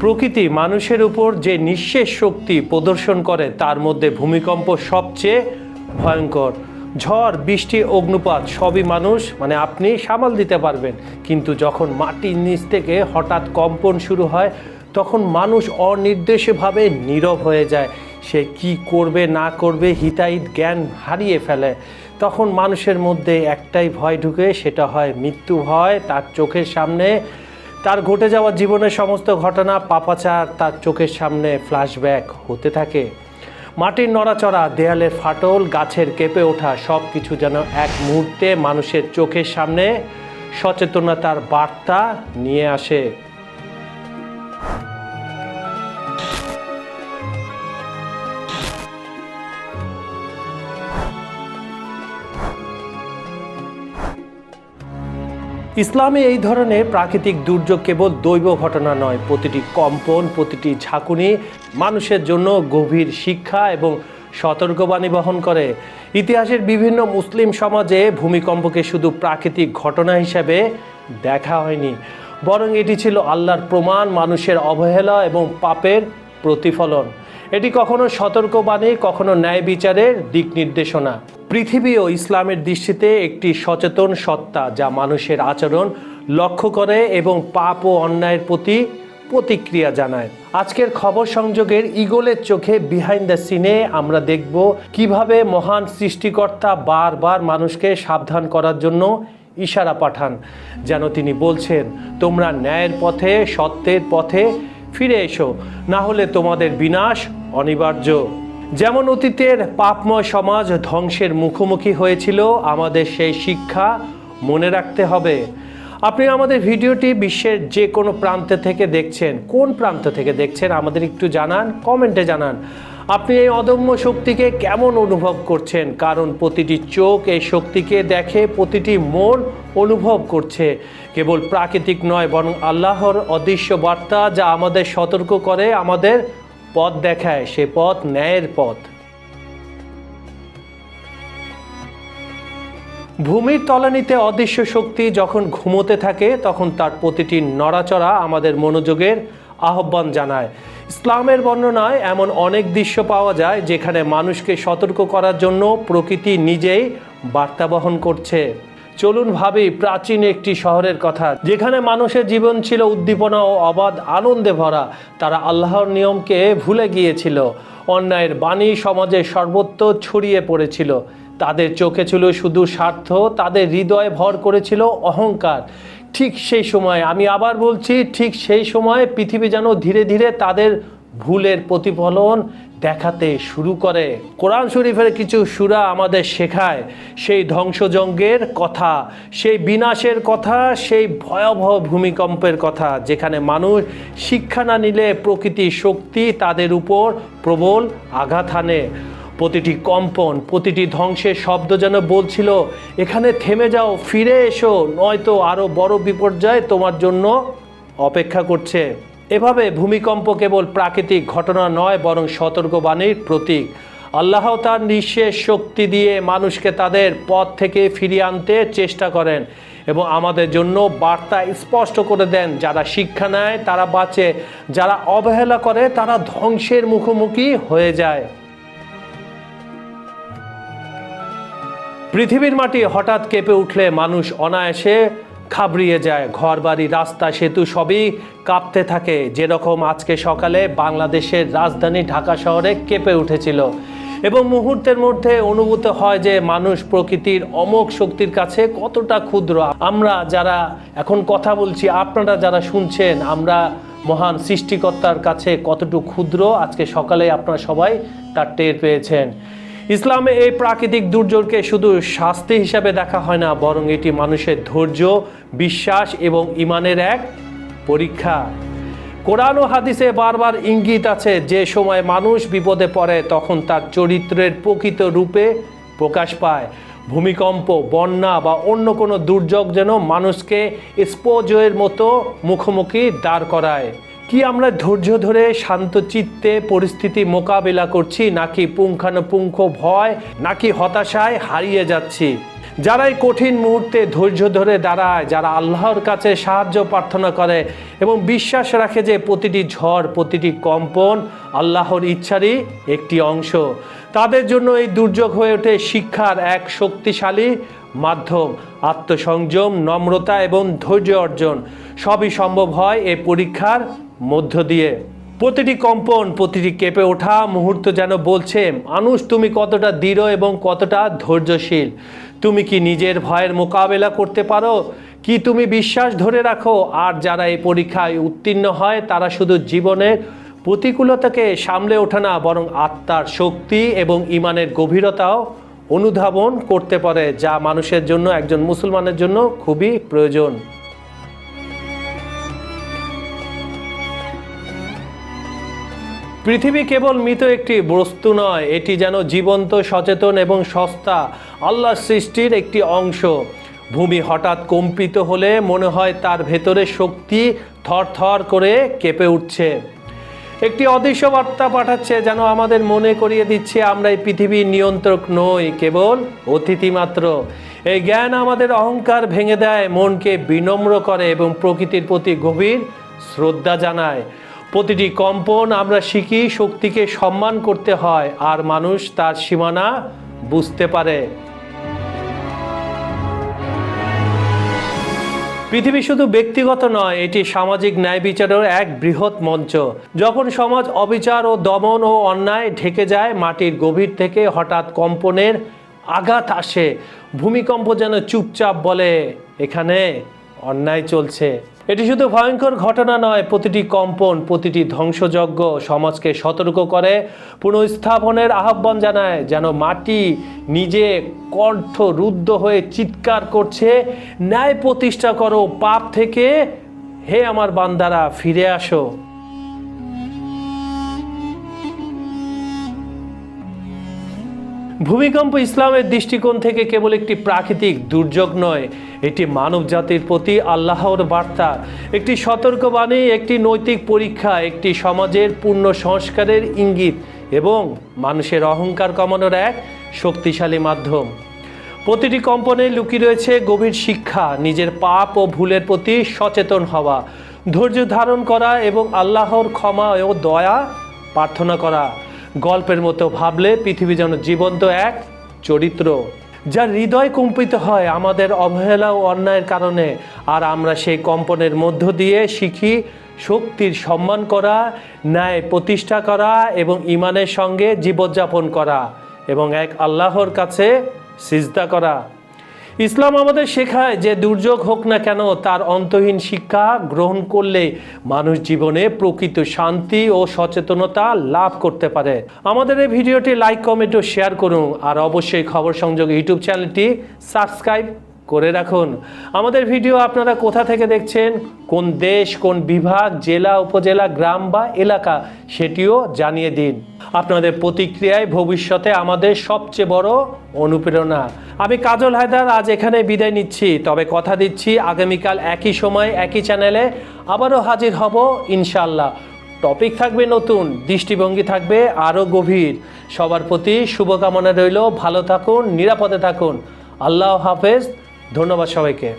প্রকৃতি মানুষের উপর যে নিঃশেষ শক্তি প্রদর্শন করে, তার মধ্যে ভূমিকম্প সবচেয়ে ভয়ঙ্কর। ঝড়, বৃষ্টি, অগ্নুপাত, সবই মানুষ মানে আপনি সামাল দিতে পারবেন। কিন্তু যখন মাটির নিচ থেকে হঠাৎ কম্পন শুরু হয়, তখন মানুষ অনির্দেশভাবে নীরব হয়ে যায়। সে কি করবে, না করবে, হিতাহিত জ্ঞান হারিয়ে ফেলে। তখন মানুষের মধ্যে একটাই ভয় ঢুকে, সেটা হয় মৃত্যু ভয়। তার চোখের সামনে তার ঘটে যাওয়া জীবনের সমস্ত ঘটনা পাপাচার তার চোখের সামনে ফ্ল্যাশব্যাক হতে থাকে। মাটির নড়াচড়া, দেয়ালের ফাটল, গাছের কেঁপে ওঠা সব কিছু যেন এক মুহূর্তে মানুষের চোখের সামনে সচেতনতার বার্তা নিয়ে আসে। ইসলামে এই ধরনের প্রাকৃতিক দুর্যোগ কেবল দৈব ঘটনা নয়, প্রতিটি কম্পন, প্রতিটি ঝাঁকুনি মানুষের জন্য গভীর শিক্ষা এবং সতর্কবাণী বহন করে। ইতিহাসের বিভিন্ন মুসলিম সমাজে ভূমিকম্পকে শুধু প্রাকৃতিক ঘটনা হিসেবে দেখা হয়নি, বরং এটি ছিল আল্লাহর প্রমাণ, মানুষের অবহেলা এবং পাপের প্রতিফলন। এটি কখনো সতর্কবাণী, কখনো ন্যায় বিচারের দিক নির্দেশনা। পৃথিবী ও ইসলামের দৃষ্টিতে একটি সচেতন সত্তা যা মানুষের আচরণ লক্ষ্য করে এবং পাপ ও অন্যায়ের প্রতি প্রতিক্রিয়া জানায়। আজকের খবর সংযোগের ইগলের চোখে বিহাইন্ড দ্য সিনে আমরা দেখব কীভাবে মহান সৃষ্টিকর্তা বারবার মানুষকে সাবধান করার জন্য ইশারা পাঠান, যেন তিনি বলছেন, তোমরা ন্যায়ের পথে, সত্যের পথে ফিরে এসো, না হলে তোমাদের বিনাশ অনিবার্য। যেমন অতীতের পাপময় সমাজ ধ্বংসের মুখোমুখি হয়েছিল, আমাদের সেই শিক্ষা মনে রাখতে হবে। আপনি আমাদের ভিডিওটি বিশ্বের যে কোনো প্রান্তে থেকে দেখছেন, কোন প্রান্ত থেকে দেখছেন, আমাদের একটু জানান, কমেন্টে জানান। আপনি এই অদম্য শক্তিকে কেমন অনুভব করছেন? কারণ প্রতিটি চোখ এই শক্তিকে দেখে, প্রতিটি মন অনুভব করছে। কেবল প্রাকৃতিক নয়, বরং আল্লাহর অদৃশ্য বার্তা যা আমাদের সতর্ক করে, আমাদের পথ দেখায় সে পথ ন্যায়ের পথ। ভূমির তলানিতে অদৃশ্য শক্তি যখন ঘুমোতে থাকে, তখন তার প্রতিটি নড়াচড়া আমাদের মনোযোগের আহ্বান জানায়। ইসলামের বর্ণনায় এমন অনেক দৃশ্য পাওয়া যায় যেখানে মানুষকে সতর্ক করার জন্য প্রকৃতি নিজেই বার্তা বহন করছে। চলুন ভাবি, প্রাচীন একটি শহরের কথা। যেখানে মানুষের জীবন ছিল উদ্দীপনা ও অবাধ আনন্দে ভরা, তারা আল্লাহর নিয়মকে ভুলে গিয়েছিল। অন্যায়ের বাণী সমাজে সর্বত্র ছড়িয়ে পড়েছিল। তাদের চোখে ছিল শুধু স্বার্থ, তাদের হৃদয়ে ভর করেছিল অহংকার। ঠিক সেই সময়, আমি আবার বলছি, ঠিক সেই সময় পৃথিবী যেন ধীরে ধীরে তাদের ভুলের প্রতিফলন দেখাতে শুরু করে। কোরআন শরীফের কিছু সুরা আমাদের শেখায়। সেই ধ্বংসযজ্ঞের কথা, সেই বিনাশের কথা, সেই ভয়াবহ ভূমিকম্পের কথা, যেখানে মানুষ শিক্ষা না নিলে প্রকৃতির শক্তি তাদের উপর প্রবল আঘাত হানে। প্রতিটি কম্পন, প্রতিটি ধ্বংসের শব্দ যেন বলছিল, এখানে থেমে যাও, ফিরে এসো, নয়তো আরও বড় বিপর্যয় তোমার জন্য অপেক্ষা করছে। এভাবে ভূমিকম্প কেবল প্রাকৃতিক ঘটনা নয়, বরং সতর্কবাণীর প্রতীক। আল্লাহ তার নিঃশেষ শক্তি দিয়ে মানুষকে তাদের পথ থেকে ফিরিয়ে আনতে চেষ্টা করেন এবং আমাদের জন্য বার্তা স্পষ্ট করে দেন, যারা শিক্ষা নেয়, তারা বাঁচে, যারা অবহেলা করে, তারা ধ্বংসের মুখোমুখি হয়ে যায়। পৃথিবীর মাটি হঠাৎ কেঁপে উঠলে মানুষ অনায়াসে খাবড়িয়ে যায়, ঘরবাড়ি, রাস্তা, সেতু সবই কাঁপতে থাকে। যেরকম আজকে সকালে বাংলাদেশের রাজধানী ঢাকা শহরে কেঁপে উঠেছিল। এবং মুহূর্তের মধ্যে অনুভূত হয় যে মানুষ প্রকৃতির অমোক শক্তির কাছে কতটা ক্ষুদ্র। আমরা যারা এখন কথা বলছি, আপনারা যারা শুনছেন, আমরা মহান সৃষ্টিকর্তার কাছে কতটুকু ক্ষুদ্র। আজকে সকালে আপনারা সবাই তার টের পেয়েছেন। ইসলামে এই প্রাকৃতিক দুর্যোগকে শুধু শাস্তি হিসাবে দেখা হয় না, বরং এটি মানুষের ধৈর্য, বিশ্বাস এবং ইমানের এক পরীক্ষা। কোরআন ও হাদিসে বারবার ইঙ্গিত আছে, যে সময় মানুষ বিপদে পড়ে, তখন তার চরিত্রের প্রকৃত রূপে প্রকাশ পায়। ভূমিকম্প, বন্যা বা অন্য কোনো দুর্যোগ যেন মানুষকে স্পোজয়ের মতো মুখোমুখি দাঁড় করায়। কি আমরা ধৈর্য ধরে শান্ত চিত্তে পরিস্থিতি মোকাবিলা করছি, নাকি পুঙ্খানুপুঙ্খ ভয়, নাকি হতাশায় হারিয়ে যাচ্ছি? যারাই কঠিন মুহূর্তে ধৈর্য ধরে দাঁড়ায়, যারা আল্লাহর কাছে সাহায্য প্রার্থনা করে এবং বিশ্বাস রাখে যে প্রতিটি ঝড়, প্রতিটি কম্পন আল্লাহর ইচ্ছারই একটি অংশ, তাদের জন্য এই দুর্যোগ হয়ে ওঠে শিক্ষার এক শক্তিশালী মাধ্যম, আত্মসংযম, নম্রতা এবং ধৈর্য অর্জন। সবই সম্ভব হয় এই পরীক্ষার মধ্য দিয়ে প্রতিটি কম্পন, প্রতিটি কেঁপে ওঠা মুহূর্ত যেন বলছে, মানুষ, তুমি কতটা দৃঢ় এবং কতটা ধৈর্যশীল? তুমি কি নিজের ভয়ের মোকাবেলা করতে পারো? কি তুমি বিশ্বাস ধরে রাখো? আর যারা এই পরীক্ষায় উত্তীর্ণ হয়, তারা শুধু জীবনের প্রতিকূলতাকে সামলে ওঠে না, বরং আত্মার শক্তি এবং ইমানের গভীরতাও অনুধাবন করতে পারে, যা মানুষের জন্য, একজন মুসলমানের জন্য খুবই প্রয়োজন। পৃথিবী কেবল মৃত একটি বস্তু নয়, এটি যেন জীবন্ত, সচেতন এবং সস্তা, আল্লাহ সৃষ্টির একটি অংশ। ভূমি হঠাৎ কম্পিত হলে মনে হয় তার ভেতরে শক্তি থরথর করে কেঁপে উঠছে। একটি অদৃশ্য বার্তা পাঠাচ্ছে যেন আমাদের মনে করিয়ে দিচ্ছে, আমরা এই পৃথিবীর নিয়ন্ত্রক নই, কেবল অতিথি মাত্র। এই জ্ঞান আমাদের অহংকার ভেঙে দেয়, মনকে বিনম্র করে এবং প্রকৃতির প্রতি গভীর শ্রদ্ধা জানায়। প্রতিটি কম্পন আমরা শিখি শক্তিকে সম্মান করতে হয়, আর মানুষ তার সীমানা বুঝতে পারে। পৃথিবী শুধু ব্যক্তিগত নয়, এটি সামাজিক ন্যায় বিচারের এক বৃহৎ মঞ্চ। যখন সমাজ অবিচার ও দমন ও অন্যায় ঢেকে যায়, মাটির গভীর থেকে হঠাৎ কম্পনের আঘাত আসে। ভূমিকম্প যেন চুপচাপ বলে, এখানে অন্যায় চলছে। এটি শুধু ভয়ঙ্কর ঘটনা নয়, প্রতিটি কম্পন, প্রতিটি ধ্বংসযজ্ঞ সমাজকে সতর্ক করে। পুনঃস্থাপনের আহ্বান জানায় যেন মাটি নিজে কণ্ঠ রুদ্ধ হয়ে চিৎকার করছে, ন্যায় প্রতিষ্ঠা করো পাপ থেকে। হে আমার বান্দারা, ফিরে আসো। ভূমিকম্প ইসলামের দৃষ্টিকোণ থেকে কেবল একটি প্রাকৃতিক দুর্যোগ নয়, এটি মানব জাতির প্রতি আল্লাহর বার্তা। একটি সতর্কবাণী, একটি নৈতিক পরীক্ষা, একটি সমাজের পূর্ণ সংস্কারের ইঙ্গিত এবং মানুষের অহংকার কমানোর এক শক্তিশালী মাধ্যম। প্রতিটি কম্পনে লুকিয়ে রয়েছে গভীর শিক্ষা, নিজের পাপ ও ভুলের প্রতি সচেতন হওয়া, ধৈর্য ধারণ করা এবং আল্লাহর ক্ষমা ও দয়া প্রার্থনা করা। গল্পের মতো ভাবলে পৃথিবী যেন জীবন্ত এক চরিত্র যা হৃদয় কম্পিত হয় আমাদের অবহেলা ও অন্যায়ের কারণে। আর আমরা সেই কম্পনের মধ্য দিয়ে শিখি শক্তির সম্মান করা, ন্যায় প্রতিষ্ঠা করা এবং ইমানের সঙ্গে জীবনযাপন করা এবং এক আল্লাহর কাছে সিজদা করা। ইসলাম আমাদের শেখায় যে দুর্যোগ হোক না কেন, তার অন্তহীন শিক্ষা গ্রহণ করলে মানুষ জীবনে প্রকৃত শান্তি ও সচেতনতা লাভ করতে পারে। আমাদের এই ভিডিওটি লাইক কমেন্ট ও শেয়ার করুন, আর অবশ্যই খবর সংযোগ ইউটিউব চ্যানেলটি সাবস্ক্রাইব করে রাখুন। আমাদের ভিডিও আপনারা কোথা থেকে দেখছেন, কোন দেশ, কোন বিভাগ, জেলা, উপজেলা, গ্রাম বা এলাকা, সেটিও জানিয়ে দিন। আপনাদের প্রতিক্রিয়ায় ভবিষ্যতে আমাদের সবচেয়ে বড় অনুপ্রেরণা। আমি কাজল হায়দার, আজ এখানে বিদায় নিচ্ছি। তবে কথা দিচ্ছি, আগামীকাল একই সময়, একই চ্যানেলে আবারও হাজির হব ইনশাল্লাহ টপিক থাকবে নতুন, দৃষ্টিভঙ্গি থাকবে আরও গভীর। সবার প্রতি শুভকামনা রইল, ভালো থাকুন, নিরাপদে থাকুন। আল্লাহ হাফেজ, ধন্যবাদ সবাইকে।